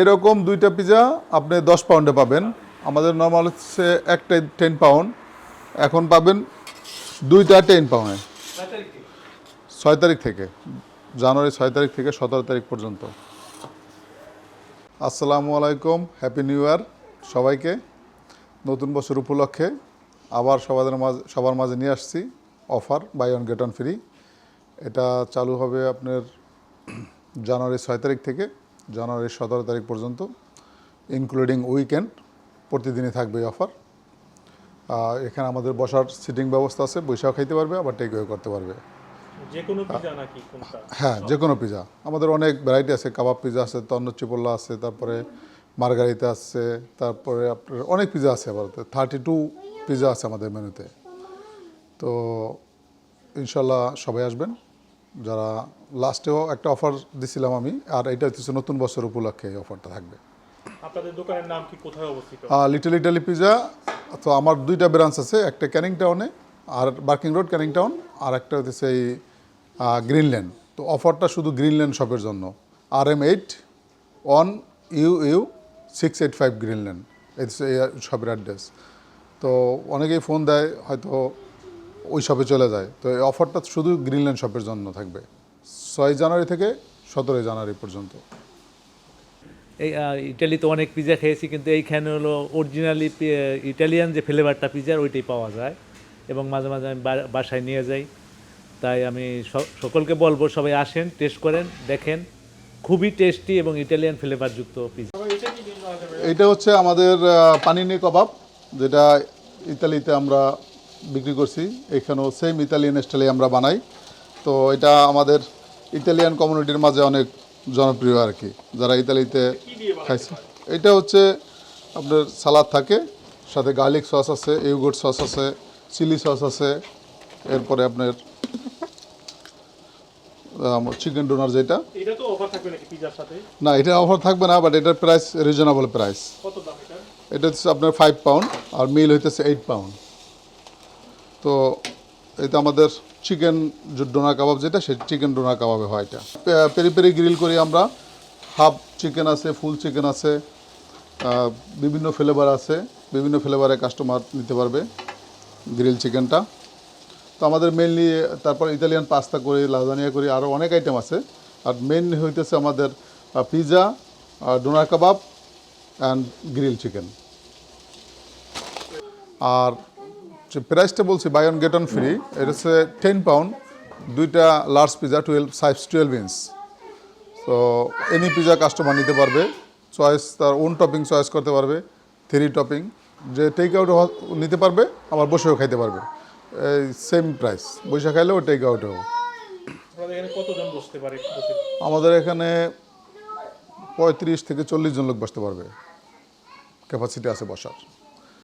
এরকম দুইটা পিজা আপনি দশ পাউন্ডে পাবেন। আমাদের নর্মাল হচ্ছে একটা টেন পাউন্ড এখন পাবেন দুইটা টেন পাউন্ডে ছয় তারিখ থেকে। জানুয়ারি ছয় তারিখ থেকে সতেরো তারিখ পর্যন্ত। আসসালামু আলাইকুম হ্যাপি নিউ ইয়ার সবাইকে। নতুন বছর উপলক্ষে আবার সবাদের মাঝে সবার মাঝে নিয়ে আসছি offer buy one get one free এটা চালু হবে আপনার জানুয়ারি ছয় তারিখ থেকে। জানুয়ারি সতেরো তারিখ পর্যন্ত ইনক্লুডিং উইকেন্ড প্রতিদিনই থাকবে এই অফার এখানে আমাদের বসার সিটিং ব্যবস্থা আছে বৈশাখ খাইতে পারবে আবার টেক করতে পারবে। হ্যাঁ যে কোনো পিজা আমাদের অনেক ভ্যারাইটি আছে কাবাব পিজা আছে তন্ন চিপল্লা আছে তারপরে মার্গারিতা আছে তারপরে আপনার অনেক পিজা আছে আবার থার্টি টু পিজা আছে আমাদের মেনুতে তো ইনশাল্লাহ সবাই আসবেন। যারা লাস্টেও একটা অফার দিছিলাম আমি আর এটা হচ্ছে নতুন বছর উপলক্ষে এই অফারটা থাকবে। আপনাদের দোকানের নাম কি কোথায় অবস্থিত? লিটল ইটালি পিজা তো আমার দুইটা ব্রাঞ্চ আছে একটা ক্যানিং টাউনে আর বার্কিং রোড ক্যানিং টাউন আর একটা হচ্ছে এই গ্রিনল্যান্ড তো অফারটা শুধু গ্রিনল্যান্ড শপের জন্য। আর M eight one U U six eight five Greenland এই শপের অ্যাড্রেস তো অনেকেই ফোন দেয় হয়তো ওই শপে চলে যায়। তো এই অফারটা শুধু গ্রিনল্যান্ড শপের জন্য থাকবে। ছয় জানুয়ারি থেকে সতেরোই জানুয়ারি পর্যন্ত। এই ইটালিতে অনেক পিজা খেয়েছি কিন্তু এইখানে হলো অরিজিনালি ইটালিয়ান যে ফ্লেভারটা পিজার ওইটাই পাওয়া যায়। এবং মাঝে মাঝে আমি বাসায় নিয়ে যাই। তাই আমি সকলকে বলব সবাই আসেন টেস্ট করেন দেখেন। খুবই টেস্টি এবং ইটালিয়ান ফ্লেভারযুক্ত পিজা এটা হচ্ছে আমাদের পানিনি কাবাব যেটা ইতালিতে আমরা বিক্রি করছি। এখানেও সেম ইতালিয়ান স্টাইলে আমরা বানাই। তো এটা আমাদের ইতালিয়ান কমিউনিটির মাঝে অনেক জনপ্রিয় আর কি যারা ইতালিতে খাইছে? এটা হচ্ছে আপনার সালাদ থাকে সাথে গার্লিক সস আছে ইউগুড সস আছে চিলি সস আছে এরপরে আপনার চিকেন ডোনার যেটা। না এটা অফার থাকবে না বাট এটার প্রাইস রিজনেবল প্রাইস এটা? হচ্ছে আপনার ফাইভ পাউন্ড আর মিল হইতেছে এইট পাউন্ড তো এটা আমাদের চিকেন ডোনা কাবাব যেটা, সেই চিকেন ডোনা কাবাবে হয় এটা। পেরি পেরি গ্রিল করি আমরা। হাফ চিকেন আছে, ফুল চিকেন আছে বিভিন্ন ফ্লেভার আছে, বিভিন্ন ফ্লেভারে কাস্টমার নিতে পারবে গ্রিল চিকেনটা। তো আমাদের মেনলি তারপর ইতালিয়ান পাস্তা করি, লাজানিয়া করি আরও অনেক আইটেম আছে। আর মেন হইতেছে আমাদের pizza doner kebab and grill chicken. আর যে প্রাইসটা বলছি buy one get one free এটা হচ্ছে টেন পাউন্ড দুইটা large pizza twelve size twelve inch তো এনি পিজা কাস্টমার নিতে পারবে চয়েস তার ওন টপিং চয়েস করতে পারবে থ্রি টপিং যে টেক আউট নিতে পারবে আবার বসেও খাইতে পারবে। এই সেম প্রাইস বসে খাইলেও টেক আউটেও? আমাদের এখানে পঁয়ত্রিশ থেকে চল্লিশ জন লোক বসতে পারবে। ক্যাপাসিটি আছে বসার।